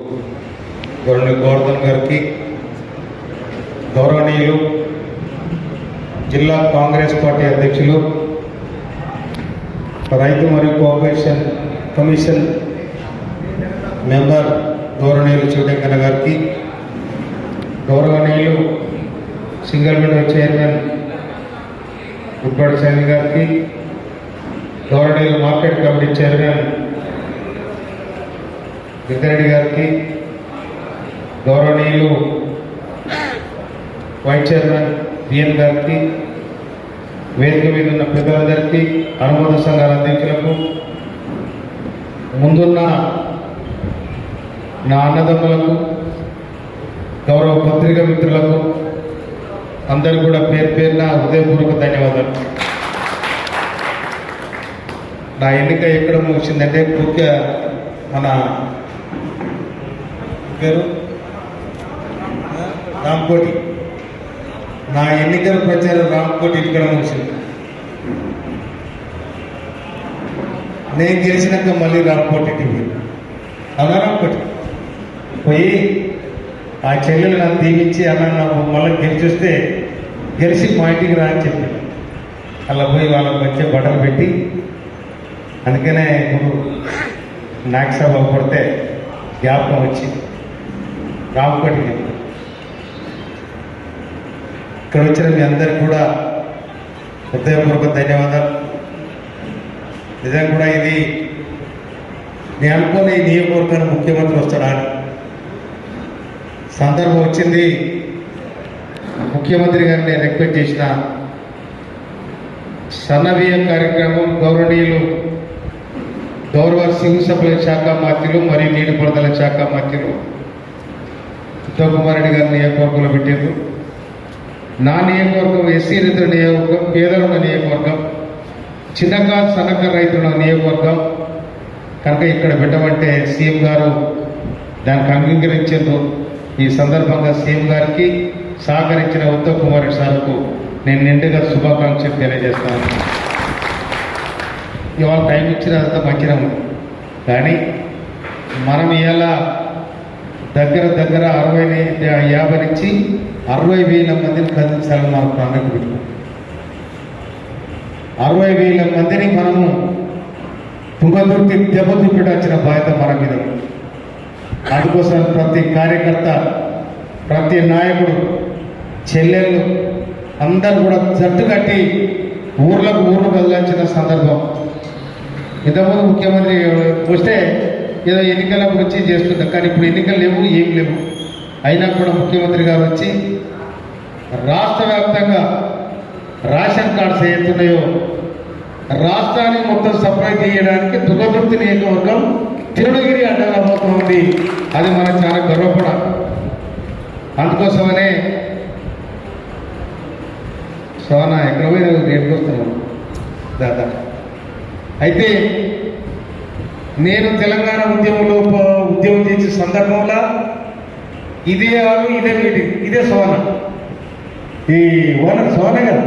గౌరవ గోవర్ధన్ గారికి గౌరవనీయులు జిల్లా కాంగ్రెస్ పార్టీ అధ్యక్షులు రైతు మరియు కోఆపరేషన్ కమిషన్ మెంబర్ గౌరవనీయులు చివటంకన్న గారికి గౌరవనీయులు సింగల్ విండో చైర్మన్ గుడ్బాడు సైని గారికి గౌరవనీయులు మార్కెట్ కమిటీ చైర్మన్ గిద్దరెడ్డి గారికి గౌరవనీయులు వైస్ చైర్మన్ బిఎన్ గారికి వేదిక మీద ఉన్న పెద్దలందరికీ అనుబంధ సంఘాల అధ్యక్షులకు ముందున్న నా అన్నదమ్ములకు గౌరవ పత్రికా మిత్రులకు అందరూ కూడా పేరు పేరున హృదయపూర్వక ధన్యవాదాలు. నా ఎన్నిక ఎక్కడ ముగిసిందంటే పూర్తిగా మన పేరు రామ్కోటి. నా ఎన్నికల ప్రచారం రామ్కోటి ఇక్కడ ముగిసింది. నేను గెలిచినాక మళ్ళీ రామ్కోటి టీవీ అవునా రామ్కోటి? పోయి ఆ చెల్లెలు నన్ను దీవించి అన్న నాకు మళ్ళీ గెలిచొస్తే గెలిచి మా ఇంటికి రా అని చెప్పి అలా పోయి వాళ్ళకి వచ్చే బట్టలు పెట్టి అందుకనే ఇప్పుడు నాగసభ కొడితే జ్ఞాపకం వచ్చింది. రామకోటికి ఇక్కడ వచ్చిన మీ అందరికి కూడా హృదయపూర్వక ధన్యవాదాలు. నిజంగా కూడా ఇది నేను అనుకోని ఈ ముఖ్యమంత్రి వస్తాడా సందర్భం వచ్చింది. ముఖ్యమంత్రి గారిని నేను రిక్వెస్ట్ చేసిన సన్నవీయ కార్యక్రమం గౌరవనీయులు గౌరవ సింగ్ సభ్యుల శాఖ మంత్రులు మరియు నీటిపారుదల శాఖ మంత్రులు ఉత్తమ్ గారి నియోజకవర్గంలో పెట్టారు నా నియోజకవర్గం ఎస్సీ రైతుల నియోజకవర్గం పేదలున్న నియోజకవర్గం చిన్నగా సన్నకారు రైతుల నియోజకవర్గం. కనుక ఇక్కడ పెట్టమంటే సీఎం గారు దానికి అంగీకరించారు ఈ సందర్భంగా సీఎం గారికి సహకరించిన ఉత్తమ్ కుమార్ రెడ్డి సార్కు నేను నిండుగా శుభాకాంక్షలు తెలియజేస్తాను. ఇవాళ టైం ఇచ్చిన అంత మంచిగా ఉంది. కానీ మనం ఇలా దగ్గర దగ్గర అరవై యాభై నుంచి అరవై వేల మందిని కదిలించాలని మన ప్రణాళిక అరవై వేల మందిని మనము తుంగతుర్తి దెబ్బతిప్పించాల్సిన బాధ్యత మన మీద అందుకోసం ప్రతి కార్యకర్త ప్రతి నాయకుడు చెల్లెళ్ళు అందరూ కూడా జట్టు కట్టి ఊర్లకు ఊర్లు కదిలించిన సందర్భం. ఇంతకుముందు ముఖ్యమంత్రి వస్తే ఏదో ఎన్నికల వచ్చి చేస్తుంది కానీ ఇప్పుడు ఎన్నికలు లేవు ఏం లేవు. అయినా కూడా ముఖ్యమంత్రి గారు వచ్చి రాష్ట్ర వ్యాప్తంగా రేషన్ కార్డ్స్ ఏతున్నాయో రాష్ట్రానికి మొత్తం సప్లై చేయడానికి దుర్గదుర్తి నియోజకవర్గం తిరుణగిరి అడ్డలబోతోంది అది మనం చాలా గర్వపడాలి. అందుకోసమనే సోనా ఎక్కడ పోయినా రేపు వస్తున్నాను దాదాపు అయితే నేను తెలంగాణ ఉద్యమంలో ఉద్యమం చేసే సందర్భంలో ఇదే ఆలు ఇదే మీటింగ్ ఇదే సోన. ఈ ఓనర్ సోన కదా?